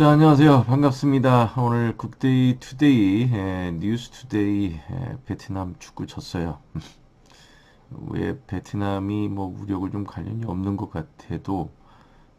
자, 안녕하세요. 반갑습니다. 오늘 국데이 투데이, 에, 뉴스 투데이, 에, 베트남 축구 졌어요. 왜 베트남이 뭐 우력을 좀 관련이 없는 것 같아도,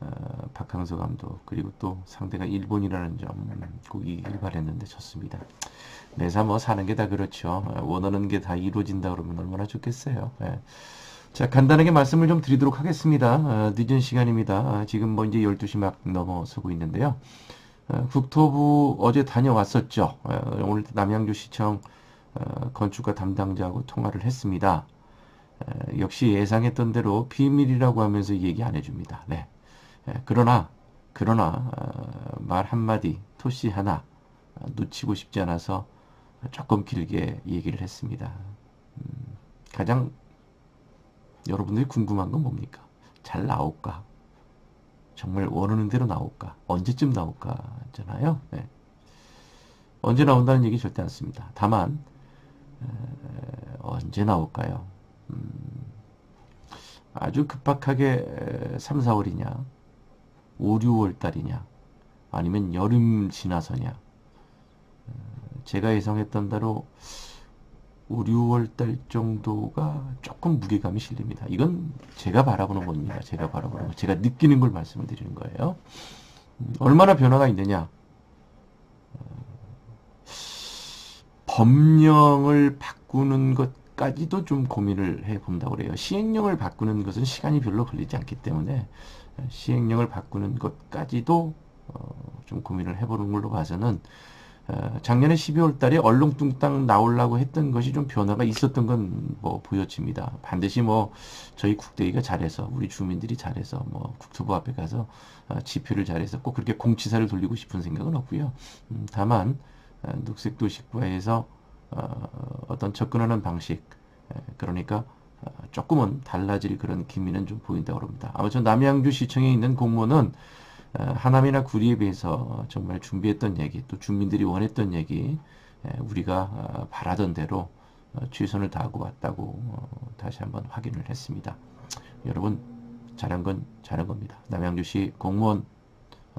어, 박항서 감독, 그리고 또 상대가 일본이라는 점, 꼭 이기길 바랬는데 졌습니다. 매사 뭐 사는 게 다 그렇죠. 어, 원하는 게 다 이루어진다 그러면 얼마나 좋겠어요. 예. 자, 간단하게 말씀을 좀 드리도록 하겠습니다. 어, 늦은 시간입니다. 아, 지금 뭐 이제 12시 막 넘어서고 있는데요. 어, 국토부 어제 다녀왔었죠. 어, 오늘 남양주 시청 어, 건축가 담당자하고 통화를 했습니다. 어, 역시 예상했던 대로 비밀이라고 하면서 얘기 안 해줍니다. 네. 예, 그러나, 그러나, 어, 말 한마디, 토시 하나, 어, 놓치고 싶지 않아서 조금 길게 얘기를 했습니다. 음, 가장 여러분들이 궁금한 건 뭡니까? 잘 나올까? 정말 원하는 대로 나올까? 언제쯤 나올까? 잖아요. 네. 언제 나온다는 얘기 절대 않습니다. 다만 에, 언제 나올까요? 음, 아주 급박하게 3, 4월이냐? 5, 6월 달이냐? 아니면 여름 지나서냐? 제가 예상했던 대로 5, 6월 달 정도가 조금 무게감이 실립니다. 이건 제가 바라보는 겁니다. 제가 바라보는 거. 제가 느끼는 걸 말씀을 드리는 거예요. 음, 얼마나 변화가 있느냐? 어, 법령을 바꾸는 것까지도 좀 고민을 해 본다고 그래요. 시행령을 바꾸는 것은 시간이 별로 걸리지 않기 때문에 시행령을 바꾸는 것까지도 어, 좀 고민을 해보는 걸로 봐서는 어, 작년에 12월 달에 얼렁뚱땅 나오려고 했던 것이 좀 변화가 있었던 건 뭐 보여집니다. 반드시 뭐 저희 국대위가 잘해서 우리 주민들이 잘해서 뭐 국토부 앞에 가서 어, 지표를 잘해서 꼭 그렇게 공치사를 돌리고 싶은 생각은 없고요. 음, 다만 어, 녹색도시과에서 어떤 접근하는 방식 그러니까 조금은 달라질 그런 기미는 좀 보인다고 합니다. 아무튼 남양주 시청에 있는 공무원은 어, 하남이나 구리에 비해서 정말 준비했던 얘기, 또 주민들이 원했던 얘기, 우리가 어, 바라던 대로 어, 최선을 다하고 왔다고 다시 한번 확인을 했습니다. 여러분 잘한 건 잘한 겁니다. 남양주시 공무원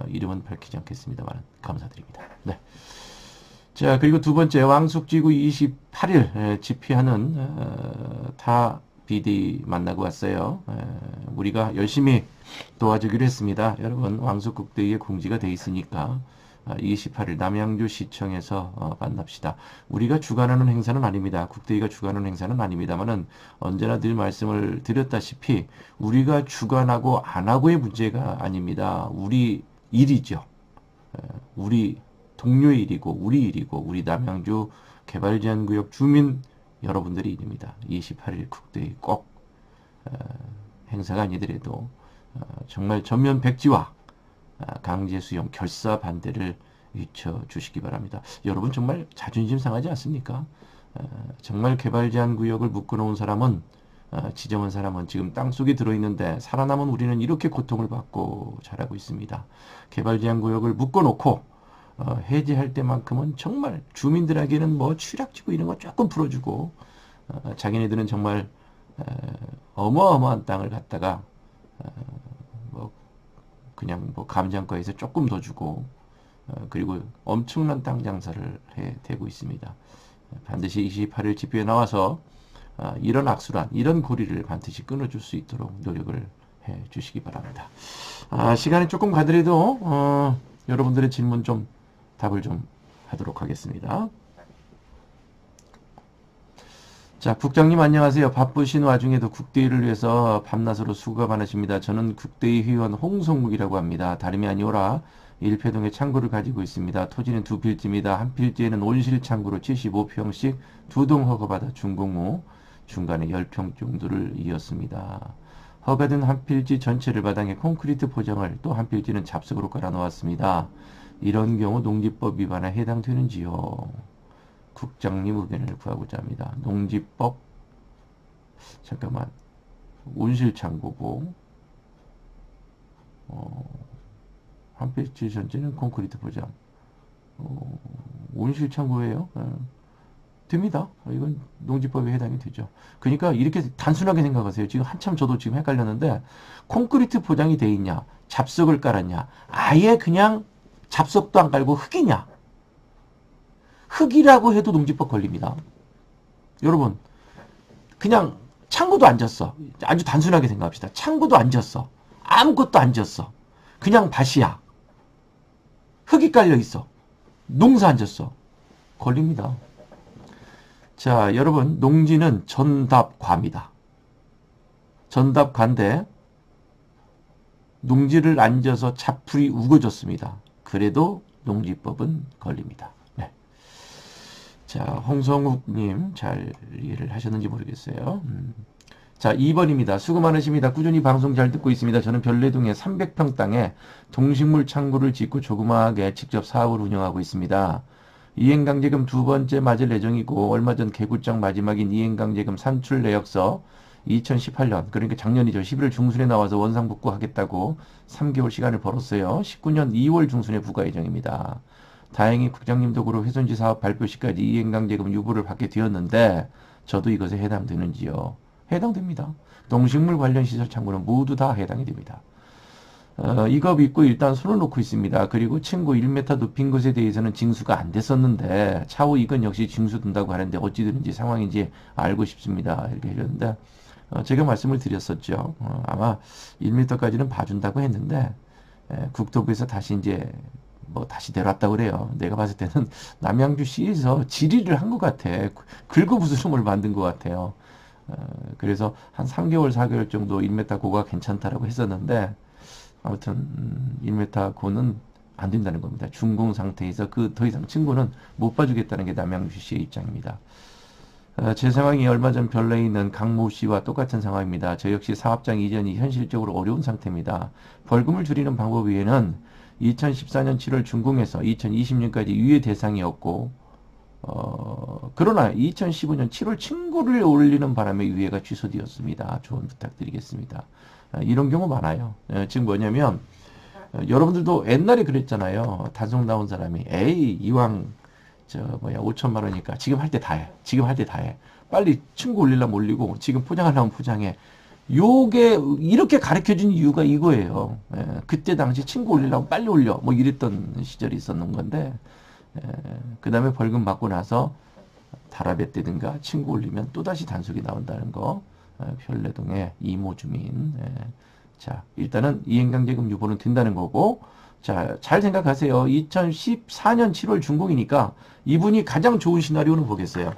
이름은 밝히지 않겠습니다만 감사드립니다. 네. 자 그리고 두 번째 왕숙지구 28일 집회하는 타 BD 만나고 왔어요. 우리가 열심히 도와주기로 했습니다. 여러분 왕숙국대의 공지가 돼 있으니까 28일 아, 남양주 시청에서 어, 만납시다. 우리가 주관하는 행사는 아닙니다. 국대위가 주관하는 행사는 아닙니다만은 언제나 늘 말씀을 드렸다시피 우리가 주관하고 안 하고의 문제가 아닙니다. 우리 일이죠. 우리 동료의 일이고 우리 일이고 우리 남양주 개발제한구역 주민 여러분들이 일입니다. 28일 국대위 꼭 행사가 아니더라도 어, 정말 전면 백지화 아, 강제 수용 결사 반대를 외쳐 주시기 바랍니다. 여러분 정말 자존심 상하지 않습니까? 어, 정말 개발 제한 구역을 묶어놓은 사람은 어, 지정한 사람은 지금 땅 속에 들어있는데 살아남은 우리는 이렇게 고통을 받고 자라고 있습니다. 개발 제한 구역을 묶어놓고 해제할 때만큼은 정말 주민들에게는 뭐 취락지구 이런 거 조금 풀어주고 자기네들은 정말 어 마어마한 땅을 갖다가 뭐 그냥 뭐 감정가에서 조금 더 주고 어, 그리고 엄청난 땅 장사를 해 대고 있습니다. 반드시 28일 집회에 나와서 어, 이런 악순환, 이런 고리를 반드시 끊어줄 수 있도록 노력을 해 주시기 바랍니다. 아, 시간이 조금 가더라도 어, 여러분들의 질문 좀 답을 좀 하도록 하겠습니다. 자, 국장님 안녕하세요. 바쁘신 와중에도 국대위를 위해서 밤낮으로 수고가 많으십니다. 저는 국대위 회원 홍성국이라고 합니다. 다름이 아니오라 일패동에 창고를 가지고 있습니다. 토지는 두 필지입니다. 한 필지에는 온실 창고로 75평씩 두 동 허가받아 준공후 중간에 10평 정도를 이었습니다. 허가된 한 필지 전체를 바닥에 콘크리트 포장을 또 한 필지는 잡석으로 깔아 놓았습니다. 이런 경우 농지법 위반에 해당되는지요? 국장님 의견을 구하고자 합니다. 농지법 잠깐만 온실창고고 어, 한 필지 전체는 콘크리트 포장 어, 온실창고예요. 어, 됩니다. 이건 농지법에 해당이 되죠. 그러니까 이렇게 단순하게 생각하세요. 지금 한참 저도 지금 헷갈렸는데 콘크리트 포장이 돼 있냐 잡석을 깔았냐 아예 그냥 잡석도 안 깔고 흙이냐? 흙이라고 해도 농지법 걸립니다. 여러분, 그냥 창고도 안 졌어. 아주 단순하게 생각합시다. 창고도 안 졌어. 아무것도 안 졌어. 그냥 밭이야. 흙이 깔려 있어. 농사 안 졌어. 걸립니다. 자, 여러분, 농지는 전답과입니다. 전답과인데, 농지를 앉아서 자풀이 우거졌습니다. 그래도 농지법은 걸립니다. 네. 자, 홍성욱님 잘 이해를 하셨는지 모르겠어요. 음. 자, 2번입니다. 수고 많으십니다. 꾸준히 방송 잘 듣고 있습니다. 저는 별내동에 300평 땅에 동식물 창고를 짓고 조그마하게 직접 사업을 운영하고 있습니다. 이행강제금 두 번째 맞을 예정이고 얼마 전 개구장 마지막인 이행강제금 산출 내역서 2018년 그러니까 작년이죠. 11월 중순에 나와서 원상 복구 하겠다고 3개월 시간을 벌었어요. 19년 2월 중순에 부과 예정입니다. 다행히 국장님도 그로 훼손지 사업 발표 시까지 이행강제금 유보를 받게 되었는데 저도 이것에 해당되는지요. 해당됩니다. 동식물 관련 시설 창구는 모두 다 해당이 됩니다. 어, 이거 믿고 일단 손을 놓고 있습니다. 그리고 친구 1m 높인 것에 대해서는 징수가 안 됐었는데 차후 이건 역시 징수 둔다고 하는데 어찌 되는지 상황인지 알고 싶습니다. 이렇게 해줬는데 어, 제가 말씀을 드렸었죠. 어, 아마 1m까지는 봐준다고 했는데 에, 국토부에서 다시 이제 뭐 다시 내려왔다고 그래요. 내가 봤을 때는 남양주시에서 질의를 한 것 같아. 긁어부스럼을 만든 것 같아요. 어, 그래서 한 3개월, 4개월 정도 1m 고가 괜찮다라고 했었는데 아무튼 음, 1m 고는 안 된다는 겁니다. 중공 상태에서 그 더 이상 친구는 못 봐주겠다는 게 남양주 씨의 입장입니다. 어, 제 상황이 얼마 전 별내에 있는 강모 씨와 똑같은 상황입니다. 저 역시 사업장 이전이 현실적으로 어려운 상태입니다. 벌금을 줄이는 방법 외에는 2014년 7월 준공에서 2020년까지 유예 대상이었고 어, 그러나 2015년 7월 친구를 올리는 바람에 유예가 취소되었습니다. 조언 부탁드리겠습니다. 아, 이런 경우 많아요. 예, 지금 뭐냐면 어, 여러분들도 옛날에 그랬잖아요. 단속 나온 사람이 에이 이왕 저 뭐야 5천만 원이니까 지금 할 때 다 해. 지금 할 때 다 해. 빨리 친구 올리려면 올리고 지금 포장하려면 포장해. 요게 이렇게 가르쳐준 이유가 이거예요. 예, 그때 당시 친구 올리려면 빨리 올려. 뭐 이랬던 시절이 있었는 건데 예, 그 다음에 벌금 받고 나서 달아뱉대든가 친구 올리면 또다시 단속이 나온다는 거. 어, 별내동의 이모 주민. 예. 자, 일단은 이행강제금 유보는 된다는 거고, 자, 잘 생각하세요. 2014년 7월 준공이니까 이분이 가장 좋은 시나리오는 보겠어요.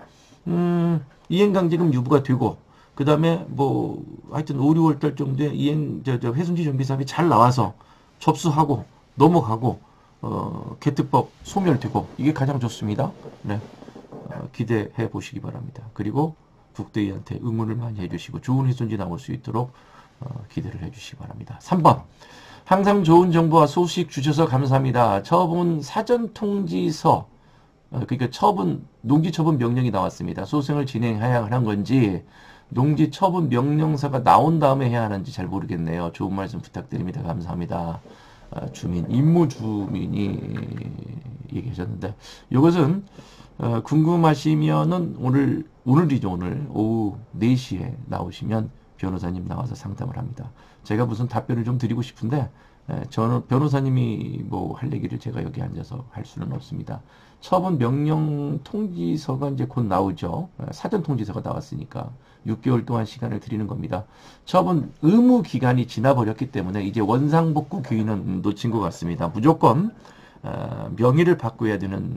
음, 이행강제금 유보가 되고, 그 다음에 뭐, 하여튼 5, 6월 달 정도에 이행, 저, 저, 회순지 정비 사업이 잘 나와서 접수하고, 넘어가고, 어, 개특법 소멸되고, 이게 가장 좋습니다. 네. 어, 기대해 보시기 바랍니다. 그리고 국대위한테 응원을 많이 해주시고 좋은 훼손지 나올 수 있도록 어, 기대를 해주시기 바랍니다. 3번 항상 좋은 정보와 소식 주셔서 감사합니다. 처분 사전 통지서 어, 그러니까 처분 농지 처분 명령이 나왔습니다. 소생을 진행해야 하는 건지 농지 처분 명령서가 나온 다음에 해야 하는지 잘 모르겠네요. 좋은 말씀 부탁드립니다. 감사합니다. 어, 주민 임무 주민이 얘기하셨는데 이것은 어, 궁금하시면은 오늘 오늘이죠 오늘 오후 4시에 나오시면 변호사님 나와서 상담을 합니다. 제가 무슨 답변을 좀 드리고 싶은데 에, 저는 변호사님이 뭐 할 얘기를 제가 여기 앉아서 할 수는 없습니다. 처분 명령 통지서가 이제 곧 나오죠. 사전 통지서가 나왔으니까 6개월 동안 시간을 드리는 겁니다. 처분 의무 기간이 지나버렸기 때문에 이제 원상복구 기회는 놓친 것 같습니다. 무조건 어, 명의를 바꿔야 되는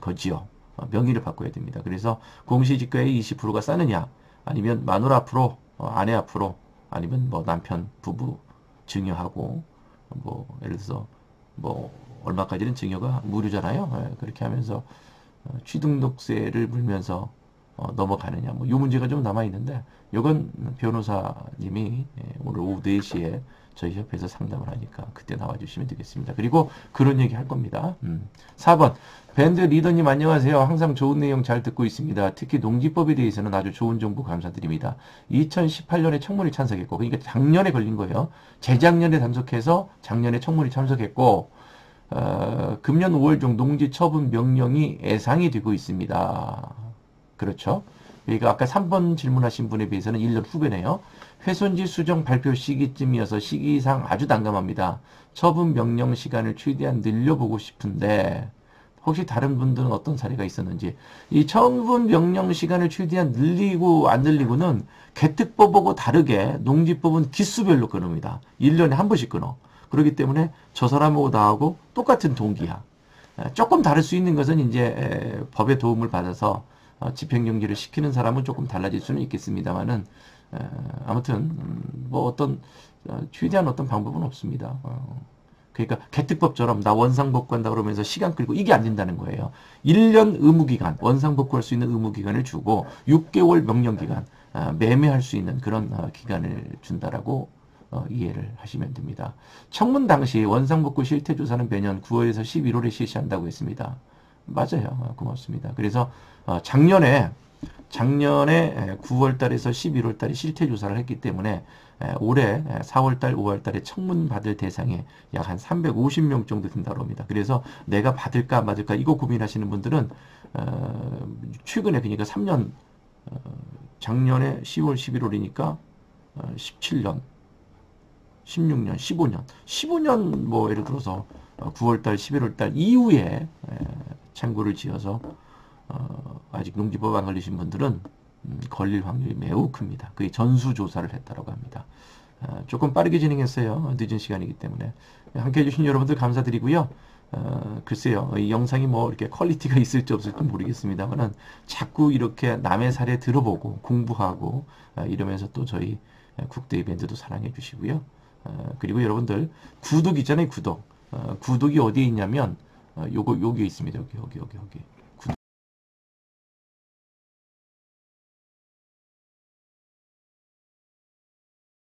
거지요. 어, 명의를 바꿔야 됩니다. 그래서 공시지가의 20%가 싸느냐 아니면 마누라 앞으로 어, 아내 앞으로 아니면 뭐 남편 부부 증여하고 뭐 예를 들어서 뭐 얼마까지는 증여가 무료잖아요. 예, 그렇게 하면서 어, 취등록세를 물면서 넘어가느냐 뭐 이 문제가 좀 남아 있는데 이건 변호사님이 예, 오늘 오후 4시에 저희 협회에서 상담을 하니까 그때 나와주시면 되겠습니다. 그리고 그런 얘기 할 겁니다. 음. 4번 밴드 리더님 안녕하세요. 항상 좋은 내용 잘 듣고 있습니다. 특히 농지법에 대해서는 아주 좋은 정보 감사드립니다. 2018년에 청문회 참석했고 그러니까 작년에 걸린 거예요. 재작년에 단속해서 작년에 청문회 참석했고 어, 금년 5월 중 농지 처분 명령이 예상이 되고 있습니다. 그렇죠. 그러니까 아까 3번 질문하신 분에 비해서는 1년 후배네요. 훼손지 수정 발표 시기쯤이어서 시기상 아주 난감합니다. 처분 명령 시간을 최대한 늘려보고 싶은데 혹시 다른 분들은 어떤 사례가 있었는지 이 처분 명령 시간을 최대한 늘리고 안 늘리고는 개특법하고 다르게 농지법은 기수별로 끊습니다. 1년에 한 번씩 끊어. 그렇기 때문에 저 사람하고 나하고 똑같은 동기야. 조금 다를 수 있는 것은 이제 법의 도움을 받아서 어, 집행정지를 시키는 사람은 조금 달라질 수는 있겠습니다만은 아무튼 음, 뭐 어떤 어, 최대한 어떤 방법은 없습니다. 어. 그러니까 개특법처럼 나 원상복구한다 그러면서 시간 끌고 이게 안 된다는 거예요. 1년 의무기간, 원상복구할 수 있는 의무기간을 주고 6개월 명령기간, 아, 매매할 수 있는 그런 어, 기간을 준다라고 어, 이해를 하시면 됩니다. 청문 당시 원상복구 실태조사는 매년 9월에서 11월에 실시한다고 했습니다. 맞아요. 어, 고맙습니다. 그래서 작년에 작년에 9월 달에서 11월 달에 실태 조사를 했기 때문에 올해 4월 달, 5월 달에 청문 받을 대상에 약 한 350명 정도 된다고 합니다. 그래서 내가 받을까 말까 이거 고민하시는 분들은 어, 최근에 그러니까 3년 어, 작년에 10월, 11월이니까 17년, 16년, 15년, 15년 뭐 예를 들어서 9월 달, 11월 달 이후에 창구를 지어서 어, 아직 농지법 안 걸리신 분들은 음, 걸릴 확률이 매우 큽니다. 그게 전수조사를 했다고 합니다. 어, 조금 빠르게 진행했어요. 늦은 시간이기 때문에. 함께 해주신 여러분들 감사드리고요. 어, 글쎄요, 이 영상이 뭐 이렇게 퀄리티가 있을지 없을지 모르겠습니다만은 자꾸 이렇게 남의 사례 들어보고 공부하고 어, 이러면서 또 저희 국대 이벤트도 사랑해 주시고요. 어, 그리고 여러분들 구독 있잖아요, 구독. 어, 구독이 어디에 있냐면 어, 요거 여기 있습니다. 여기 여기 여기 여기.